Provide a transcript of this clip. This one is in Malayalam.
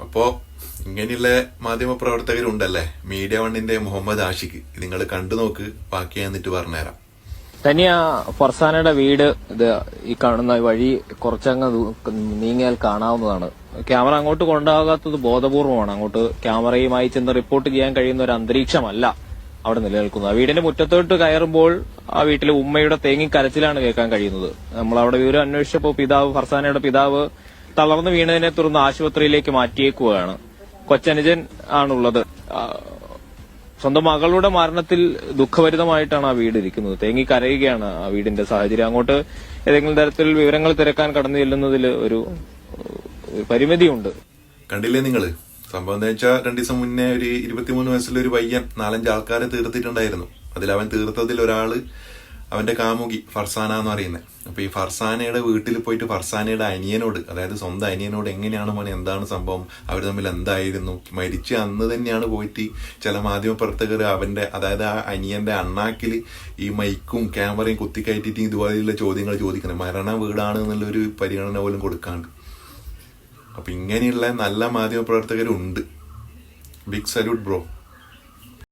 അപ്പോ ഇങ്ങനെയുള്ള മാധ്യമപ്രവർത്തകരുണ്ടല്ലേ? മീഡിയ വണ്ണിന്റെ മുഹമ്മദ് ആഷിഖ്. നിങ്ങൾ കണ്ടു നോക്ക്. ബാക്കി എന്നിട്ട് പറഞ്ഞുതരാം. തനിയ ഫർസാനയുടെ വീട് ഇത് ഈ കാണുന്ന വഴി കുറച്ചങ്ങ് നീങ്ങിയാൽ കാണാവുന്നതാണ്. ക്യാമറ അങ്ങോട്ട് കൊണ്ടാകാത്തത് ബോധപൂർവമാണ്. അങ്ങോട്ട് ക്യാമറയുമായി ചെന്ന് റിപ്പോർട്ട് ചെയ്യാൻ കഴിയുന്ന ഒരു അന്തരീക്ഷമല്ല അവിടെ നിലനിൽക്കുന്നത്. ആ വീടിന്റെ മുറ്റത്തോട്ട് കയറുമ്പോൾ ആ വീട്ടിലെ ഉമ്മയുടെ തേങ്ങി കരച്ചിലാണ് കേൾക്കാൻ കഴിയുന്നത്. നമ്മൾ അവിടെ വിവരം അന്വേഷിച്ചപ്പോൾ പിതാവ് ഫർസാനയുടെ പിതാവ് തളർന്നു വീണതിനെ തുടർന്ന് ആശുപത്രിയിലേക്ക് മാറ്റിയേക്കുകയാണ്. കൊച്ചനുജൻ ആണുള്ളത്. സ്വന്തം മകളുടെ മരണത്തിൽ ദുഃഖഭരിതമായിട്ടാണ് ആ വീട് ഇരിക്കുന്നത്. തേങ്ങി കരയുകയാണ് ആ വീടിന്റെ സാഹചര്യം. അങ്ങോട്ട് ഏതെങ്കിലും തരത്തിൽ വിവരങ്ങൾ തിരക്കാൻ കടന്നു ചെല്ലുന്നതിൽ ഒരു ഒരു പരിമിതിയുണ്ട്. കണ്ടില്ലേ നിങ്ങൾ സംഭവം എന്താ വെച്ചാൽ രണ്ടു ദിവസം മുന്നേ ഒരു ഇരുപത്തിമൂന്ന് വയസ്സുള്ള ഒരു പയ്യൻ നാലഞ്ച് ആൾക്കാരെ തീർത്തിട്ടുണ്ടായിരുന്നു. അതിൽ അവൻ തീർത്തതിൽ ഒരാൾ അവന്റെ കാമുകി ഫർസാന എന്ന് പറയുന്നത്. അപ്പൊ ഈ ഫർസാനയുടെ വീട്ടിൽ പോയിട്ട് ഫർസാനയുടെ അനിയനോട് അതായത് സ്വന്തം അനിയനോട് എങ്ങനെയാണ് മോനെ എന്താണ് സംഭവം? അവർ തമ്മിൽ എന്തായിരുന്നു? മരിച്ച അന്ന് തന്നെയാണ് പോയിട്ട് ചില മാധ്യമപ്രവർത്തകർ അവന്റെ അതായത് ആ അനിയന്റെ അണ്ണാക്കിൽ ഈ മൈക്കും ക്യാമറയും കുത്തിക്കയറ്റിട്ട് ഇതുപോലെയുള്ള ചോദ്യങ്ങൾ ചോദിക്കുന്നത്. മരണ വീടാണ് എന്നുള്ളൊരു പരിഗണന പോലും കൊടുക്കാണ്ട്. അപ്പൊ ഇങ്ങനെയുള്ള നല്ല മാധ്യമ പ്രവർത്തകരുണ്ട് ബിഗ് സല്യൂട്ട് ബ്രോ.